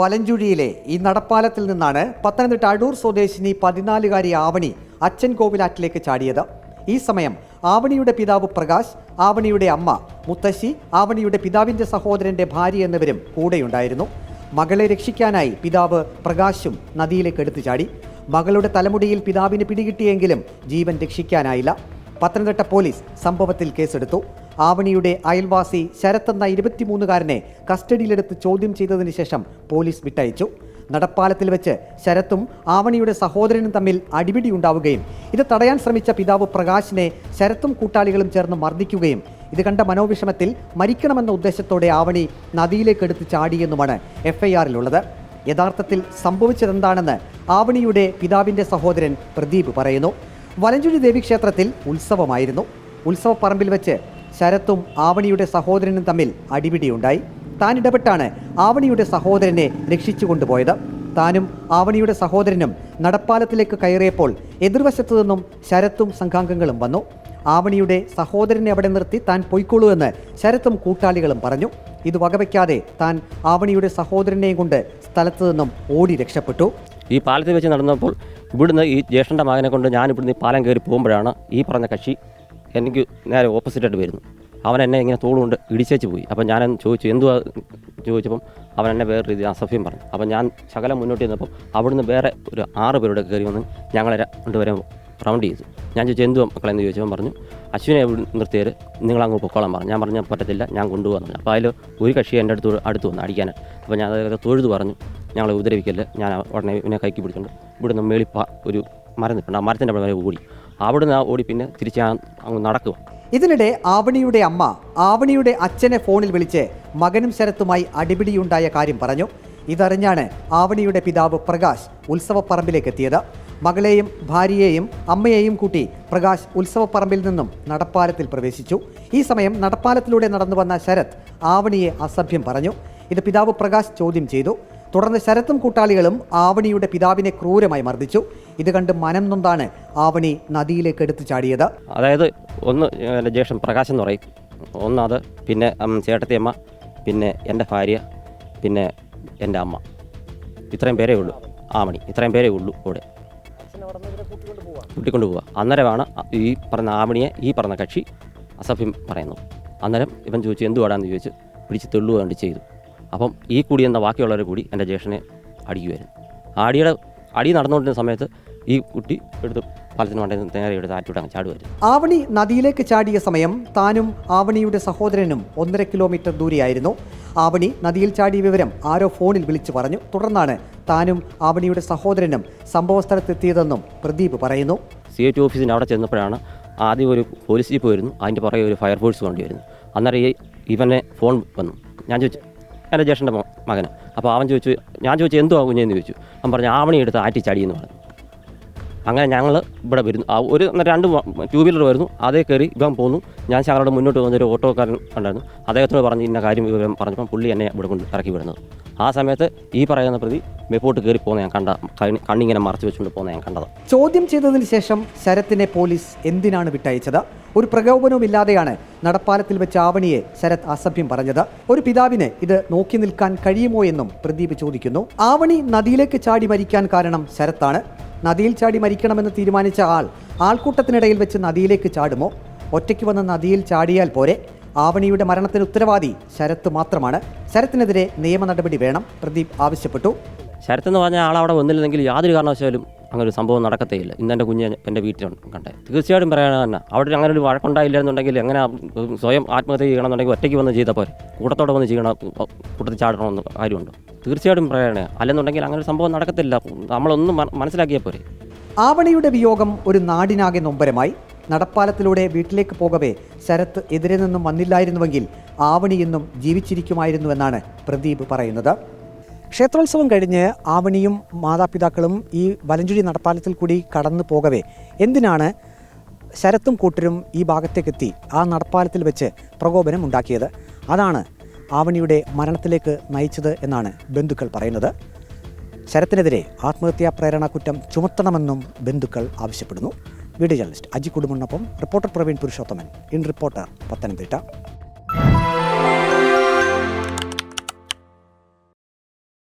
വലഞ്ചുഴിയിലെ ഈ നടപ്പാലത്തിൽ നിന്നാണ് പത്തനംതിട്ട അടൂർ സ്വദേശിനി പതിനാലുകാരി ആവണി അച്ഛൻ കോവിലാറ്റിലേക്ക് ചാടിയത്. ഈ സമയം ആവണിയുടെ പിതാവ് പ്രകാശ് ആവണിയുടെ അമ്മ മുത്തശ്ശി ആവണിയുടെ പിതാവിന്റെ സഹോദരന്റെ ഭാര്യ എന്നിവരും കൂടെയുണ്ടായിരുന്നു. മകളെ രക്ഷിക്കാനായി പിതാവ് പ്രകാശും നദിയിലേക്ക് എടുത്തു ചാടി. മകളുടെ തലമുടിയിൽ പിതാവിന് പിടികിട്ടിയെങ്കിലും ജീവൻ രക്ഷിക്കാനായില്ല. പത്തനംതിട്ട പോലീസ് സംഭവത്തിൽ കേസെടുത്തു. ആവണിയുടെ അയൽവാസി ശരത് എന്ന ഇരുപത്തിമൂന്നുകാരനെ കസ്റ്റഡിയിലെടുത്ത് ചോദ്യം ചെയ്തതിനു ശേഷം പോലീസ് വിട്ടയച്ചു. നടപ്പാലത്തിൽ വെച്ച് ശരത്തും ആവണിയുടെ സഹോദരനും തമ്മിൽ അടിപിടി ഉണ്ടാവുകയും ഇത് തടയാൻ ശ്രമിച്ച പിതാവ് പ്രകാശിനെ ശരത്തും കൂട്ടാളികളും ചേർന്ന് മർദ്ദിക്കുകയും ഇത് കണ്ട മനോവിഷമത്തിൽ മരിക്കണമെന്ന ഉദ്ദേശത്തോടെ ആവണി നദിയിലേക്ക് എടുത്ത് ചാടിയെന്നുമാണ് എഫ്ഐആറിലുള്ളത്. യഥാർത്ഥത്തിൽ സംഭവിച്ചതെന്താണെന്ന് ആവണിയുടെ പിതാവിന്റെ സഹോദരൻ പ്രദീപ് പറയുന്നു. വലഞ്ചുഴി ദേവീക്ഷേത്രത്തിൽ ഉത്സവമായിരുന്നു. ഉത്സവപ്പറമ്പിൽ വെച്ച് ശരത്തും ആവണിയുടെ സഹോദരനും തമ്മിൽ അടിപിടിയുണ്ടായി. താൻ ഇടപെട്ടാണ് ആവണിയുടെ സഹോദരനെ രക്ഷിച്ചു കൊണ്ടുപോയത് താനും ആവണിയുടെ സഹോദരനും നടപ്പാലത്തിലേക്ക് കയറിയപ്പോൾ എതിർവശത്തു നിന്നും ശരത്തും സംഘാംഗങ്ങളും വന്നു. ആവണിയുടെ സഹോദരനെ അവിടെ നിർത്തി താൻ പൊയ്ക്കൊള്ളൂ എന്ന് ശരത്തും കൂട്ടാളികളും പറഞ്ഞു. ഇത് വകവയ്ക്കാതെ താൻ ആവണിയുടെ സഹോദരനെയും കൊണ്ട് സ്ഥലത്തു നിന്നും ഓടി രക്ഷപ്പെട്ടു. ഈ പാലത്തിൽ വെച്ച് നടന്നപ്പോൾ ഇവിടുന്ന് ഈ ജ്യേഷ്ഠന്റെ മകനെ കൊണ്ട് ഞാൻ ഇവിടുന്ന് ഈ പാലം കയറി പോകുമ്പോഴാണ് ഈ പറഞ്ഞ കക്ഷി എനിക്ക് നേരെ ഓപ്പോസിറ്റായിട്ട് വരുന്നു. അവൻ എന്നെ ഇങ്ങനെ തോളുകൊണ്ട് ഇടിച്ചേച്ച് പോയി. അപ്പം ഞാൻ ചോദിച്ചു എന്തുവാ? ചോദിച്ചപ്പം അവൻ എന്നെ വേറെ രീതി അസഭ്യം പറഞ്ഞു. അപ്പം ഞാൻ ശകലം മുന്നോട്ട് ചെന്നപ്പം അവിടുന്ന് വേറെ ഒരു ആറ് പേരുടെ കയറി വന്ന് ഞങ്ങളെ രണ്ടുപേരെ റൗണ്ട് ചെയ്തു. ഞാൻ ചോദിച്ചു എന്തുവാ മക്കളെന്ന് ചോദിച്ചപ്പോൾ പറഞ്ഞു അശ്വിനെ നിർത്തിയത് നിങ്ങൾ അങ്ങ് പൊക്കോളാൻ പറഞ്ഞു. ഞാൻ പറഞ്ഞാൽ പറ്റത്തില്ല ഞാൻ കൊണ്ടുപോകാൻ പറഞ്ഞു. അപ്പോൾ അതിൽ ഒരു കക്ഷി എന്റെ അടുത്ത് അടുത്ത് വന്നു അടിക്കാനായിട്ട് അപ്പോൾ ഞാൻ അതായത് തൊഴുതു പറഞ്ഞു ഞങ്ങളെ ഉപദ്രവിക്കല്ലേ? ഞാൻ ഉടനെ ഇവനെ കൈക്ക് പിടിച്ചുകൊണ്ട് ഇവിടുന്ന് മേളി ഒരു മരം നിൽപ്പുണ്ട് ആ മരത്തിന്റെ അവിടെ ഓടി. അവിടുന്ന് ഓടി പിന്നെ തിരിച്ച് അങ്ങ് നടക്കുക. ഇതിനിടെ ആവണിയുടെ അമ്മ ആവണിയുടെ അച്ഛനെ ഫോണിൽ വിളിച്ച് മകനും ശരത്തുമായി അടിപിടിയുണ്ടായ കാര്യം പറഞ്ഞു. ഇതറിഞ്ഞാണ് ആവണിയുടെ പിതാവ് പ്രകാശ് ഉത്സവപ്പറമ്പിലേക്ക് എത്തിയത്. മകളെയും ഭാര്യയെയും അമ്മയെയും കൂട്ടി പ്രകാശ് ഉത്സവപ്പറമ്പിൽ നിന്നും നടപ്പാലത്തിൽ പ്രവേശിച്ചു. ഈ സമയം നടപ്പാലത്തിലൂടെ നടന്നു വന്ന ശരത് ആവണിയെ അസഭ്യം പറഞ്ഞു. ഇത് പിതാവ് പ്രകാശ് ചോദ്യം ചെയ്തു. തുടർന്ന് ശരത്തും കൂട്ടാളികളും ആവണിയുടെ പിതാവിനെ ക്രൂരമായി മർദ്ദിച്ചു. ഇത് കണ്ട് മനം നൊന്താണ് ആവണി നദിയിലേക്ക് എടുത്തു ചാടിയത്. അതായത് ഒന്ന് ജ്യേഷ്ഠൻ പ്രകാശ് എന്ന് പറയും. ഒന്നത് പിന്നെ ചേട്ടത്തിയമ്മ പിന്നെ എന്റെ ഭാര്യ പിന്നെ എന്റെ അമ്മ. ഇത്രയും പേരേ ഉള്ളൂ ആവണി. ഇത്രയും പേരേ ഉള്ളൂ ഇവിടെ. കൂട്ടിക്കൊണ്ട് പോവുക അന്നേരമാണ് ഈ പറഞ്ഞ ആവണിയെ ഈ പറഞ്ഞ കക്ഷി അസഭ്യം പറയുന്നു അന്നേരം ഇവൻ ചോദിച്ചു എന്തുവാടാന്ന് ചോദിച്ച് പിടിച്ച് തെള്ളുവേണ്ടി ചെയ്തു. അപ്പം ഈ കൂടി എന്ന ബാക്കിയുള്ളവർ കൂടി എന്റെ ജ്യേഷ്ഠനെ അടിക്കുമായിരുന്നു അടിയുടെ അടി നടന്നുകൊണ്ടിരുന്ന സമയത്ത് ഈ കുട്ടി എടുത്ത് പാലത്തിന് മണ്ടയിൽ നിന്ന് നേരെ എടുത്ത് ആറ്റിവിട്ട് അങ്ങ് ചാടുമായിരുന്നു ആവണി നദിയിലേക്ക് ചാടിയ സമയം താനും ആവണിയുടെ സഹോദരനും ഒന്നര കിലോമീറ്റർ ദൂരെയായിരുന്നു. ആവണി നദിയിൽ ചാടിയ വിവരം ആരോ ഫോണിൽ വിളിച്ചു പറഞ്ഞു. തുടർന്നാണ് താനും ആവണിയുടെ സഹോദരനും സംഭവസ്ഥലത്തെത്തിയതെന്നും പ്രദീപ് പറയുന്നു. സി ഐ ടി ഓഫീസിന്റെ അവിടെ ചെന്നപ്പോഴാണ് ആദ്യം ഒരു പോലീസ് ജീപ്പ് വരുന്നു. അതിന്റെ പുറകെ ഒരു ഫയർഫോഴ്സ് വണ്ടി വരുന്നു അന്നേരം ഈ ഇവനെ ഫോൺ വന്നു. ഞാൻ ചോദിച്ചു എന്റെ ജ്യേഷ്ഠന്റെ മകന്. അപ്പോൾ അവൻ ചോദിച്ചു ഞാൻ ചോദിച്ചു എന്തുവാ കുഞ്ഞെന്ന് ചോദിച്ചു. അവൻ പറഞ്ഞു ആവണി എടുത്ത് ആറ്റി എന്ന് പറഞ്ഞു. അങ്ങനെ ഞങ്ങൾ ഇവിടെ വരുന്നു. ഒരു രണ്ട് ടൂ വീലർ വരുന്നു. അതേ കയറി ഇവൻ പോന്നു. ഞാൻ ഞങ്ങളുടെ മുന്നോട്ട് വന്നൊരു ഓട്ടോക്കാരൻ ഉണ്ടായിരുന്നു. അദ്ദേഹത്തോട് പറഞ്ഞ് ഇന്ന കാര്യം വിവരം പറഞ്ഞപ്പോൾ പുള്ളി എന്നെ ഇവിടെ കൊണ്ട് ഇറക്കി വിടുന്നത്. ആ സമയത്ത് ഈ പറയുന്ന പ്രതി മെപ്പോട്ട് കയറി പോകുന്ന ഞാൻ കണ്ട കണ്ണി- കണ്ണിങ്ങനെ മറച്ചു വെച്ചുകൊണ്ട് പോകുന്ന ഞാൻ കണ്ടത്. ചോദ്യം ചെയ്തതിന് ശേഷം ശരത്തിനെ പോലീസ് എന്തിനാണ് വിട്ടയച്ചത്? ഒരു പ്രകോപനവുമില്ലാതെയാണ് നടപ്പാലത്തിൽ വെച്ച് ആവണിയെ ശരത് അസഭ്യം പറഞ്ഞത്. ഒരു പിതാവിന് ഇത് നോക്കി നിൽക്കാൻ കഴിയുമോ എന്നും പ്രദീപ് ചോദിക്കുന്നു. ആവണി നദിയിലേക്ക് ചാടി മരിക്കാൻ കാരണം ശരത്താണ്. നദിയിൽ ചാടി മരിക്കണമെന്ന് തീരുമാനിച്ച ആൾ ആൾക്കൂട്ടത്തിനിടയിൽ വെച്ച് നദിയിലേക്ക് ചാടുമോ? ഒറ്റയ്ക്ക് വന്ന നദിയിൽ ചാടിയാൽ പോരെ? ആവണിയുടെ മരണത്തിന് ഉത്തരവാദി ശരത്ത് മാത്രമാണ്. ശരത്തിനെതിരെ നിയമ നടപടി വേണം പ്രദീപ് ആവശ്യപ്പെട്ടു. ശരത്ത് എന്ന് പറഞ്ഞ അവിടെ വന്നില്ലെങ്കിൽ യാതൊരു കാരണവശാലും അങ്ങനെ ഒരു സംഭവം നടക്കത്തേയില്ല. ഇന്ന് എന്റെ കുഞ്ഞ് എന്റെ വീട്ടിൽ കണ്ടേ. തീർച്ചയായിട്ടും പറയണത് തന്നെ. അവിടെ അങ്ങനെ ഒരു വഴക്കുണ്ടായില്ലായിരുന്നുണ്ടെങ്കിൽ എങ്ങനെ സ്വയം ആത്മഹത്യ ചെയ്യണമെന്നുണ്ടെങ്കിൽ ഒറ്റയ്ക്ക് വന്ന് ചെയ്താൽ പോരെ. കൂട്ടത്തോടെ വന്ന് ചെയ്യണം കൂട്ടത്തിൽ ചാടണമെന്ന് കാര്യമുണ്ട്. തീർച്ചയായിട്ടും പറയണേ അല്ലെന്നുണ്ടെങ്കിൽ അങ്ങനെ ഒരു സംഭവം നടക്കത്തില്ല. നമ്മളൊന്നും മന- മനസ്സിലാക്കിയാൽ പോരെ. ആവണിയുടെ വിയോഗം ഒരു നാടിനാകെ നൊമ്പരമായി. നടപ്പാലത്തിലൂടെ വീട്ടിലേക്ക് പോകവേ ശരത്ത് എതിരെ നിന്നും വന്നില്ലായിരുന്നുവെങ്കിൽ ആവണി എന്നും ജീവിച്ചിരിക്കുമായിരുന്നുവെന്നാണ് പ്രദീപ് പറയുന്നത്. ക്ഷേത്രോത്സവം കഴിഞ്ഞ് ആവണിയും മാതാപിതാക്കളും ഈ വലഞ്ചുഴി നടപ്പാലത്തിൽ കൂടി കടന്നു പോകവേ. എന്തിനാണ് ശരത്തും കൂട്ടരും ഈ ഭാഗത്തേക്കെത്തി ആ നടപ്പാലത്തിൽ വെച്ച് പ്രകോപനം ഉണ്ടാക്കിയത്? അതാണ് ആവണിയുടെ മരണത്തിലേക്ക് നയിച്ചത് എന്നാണ് ബന്ധുക്കൾ പറയുന്നത്. ശരത്തിനെതിരെ ആത്മഹത്യാ പ്രേരണ കുറ്റം ചുമത്തണമെന്നും ബന്ധുക്കൾ ആവശ്യപ്പെടുന്നു. Video journalist Aji കുടുംബനൊപ്പം reporter Praveen Purushothaman. In reporter Pathanamthitta.